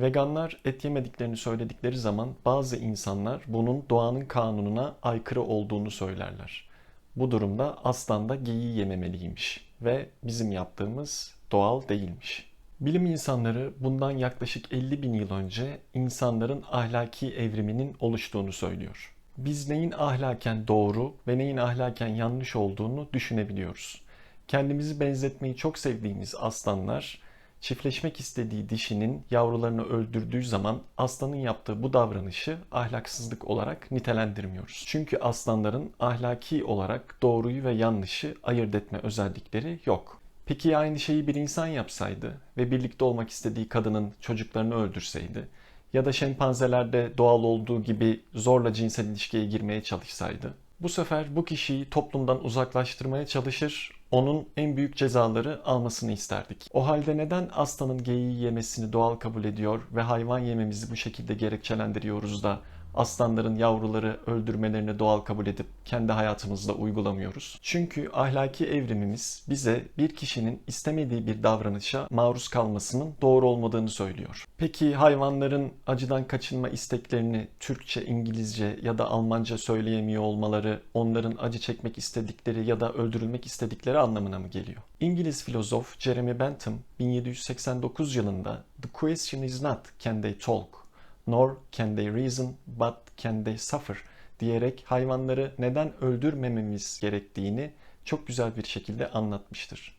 Veganlar et yemediklerini söyledikleri zaman bazı insanlar bunun doğanın kanununa aykırı olduğunu söylerler. Bu durumda aslan da geyiği yememeliymiş ve bizim yaptığımız doğal değilmiş. Bilim insanları bundan yaklaşık 50 bin yıl önce insanların ahlaki evriminin oluştuğunu söylüyor. Biz neyin ahlaken doğru ve neyin ahlaken yanlış olduğunu düşünebiliyoruz. Kendimizi benzetmeyi çok sevdiğimiz aslanlar çiftleşmek istediği dişinin yavrularını öldürdüğü zaman aslanın yaptığı bu davranışı ahlaksızlık olarak nitelendirmiyoruz. Çünkü aslanların ahlaki olarak doğruyu ve yanlışı ayırt etme özellikleri yok. Peki aynı şeyi bir insan yapsaydı ve birlikte olmak istediği kadının çocuklarını öldürseydi ya da şempanzelerde doğal olduğu gibi zorla cinsel ilişkiye girmeye çalışsaydı? Bu sefer bu kişiyi toplumdan uzaklaştırmaya çalışır, onun en büyük cezaları almasını isterdik. O halde neden aslanın geyiği yemesini doğal kabul ediyor ve hayvan yememizi bu şekilde gerekçelendiriyoruz da aslanların yavruları öldürmelerini doğal kabul edip kendi hayatımızda uygulamıyoruz? Çünkü ahlaki evrimimiz bize bir kişinin istemediği bir davranışa maruz kalmasının doğru olmadığını söylüyor. Peki hayvanların acıdan kaçınma isteklerini Türkçe, İngilizce ya da Almanca söyleyemiyor olmaları onların acı çekmek istedikleri ya da öldürülmek istedikleri anlamına mı geliyor? İngiliz filozof Jeremy Bentham 1789 yılında The question is not can they talk nor can they reason but can they suffer diyerek hayvanları neden öldürmememiz gerektiğini çok güzel bir şekilde anlatmıştır.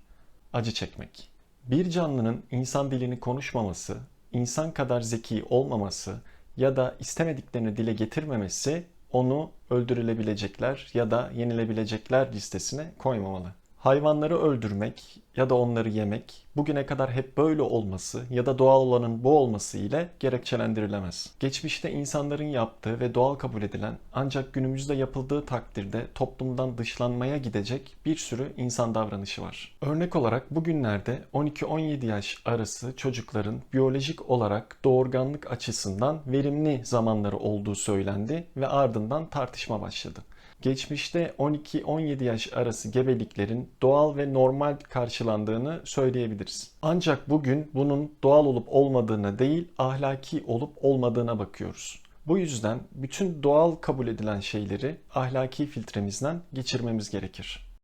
Acı çekmek. Bir canlının insan dilini konuşmaması, insan kadar zeki olmaması ya da istemediklerini dile getirmemesi onu öldürülebilecekler ya da yenilebilecekler listesine koymamalı. Hayvanları öldürmek ya da onları yemek bugüne kadar hep böyle olması ya da doğal olanın bu olması ile gerekçelendirilemez. Geçmişte insanların yaptığı ve doğal kabul edilen ancak günümüzde yapıldığı takdirde toplumdan dışlanmaya gidecek bir sürü insan davranışı var. Örnek olarak bugünlerde 12-17 yaş arası çocukların biyolojik olarak doğurganlık açısından verimli zamanları olduğu söylendi ve ardından tartışma başladı. Geçmişte 12-17 yaş arası gebeliklerin doğal ve normal karşılandığını söyleyebiliriz. Ancak bugün bunun doğal olup olmadığına değil, ahlaki olup olmadığına bakıyoruz. Bu yüzden bütün doğal kabul edilen şeyleri ahlaki filtremizden geçirmemiz gerekir.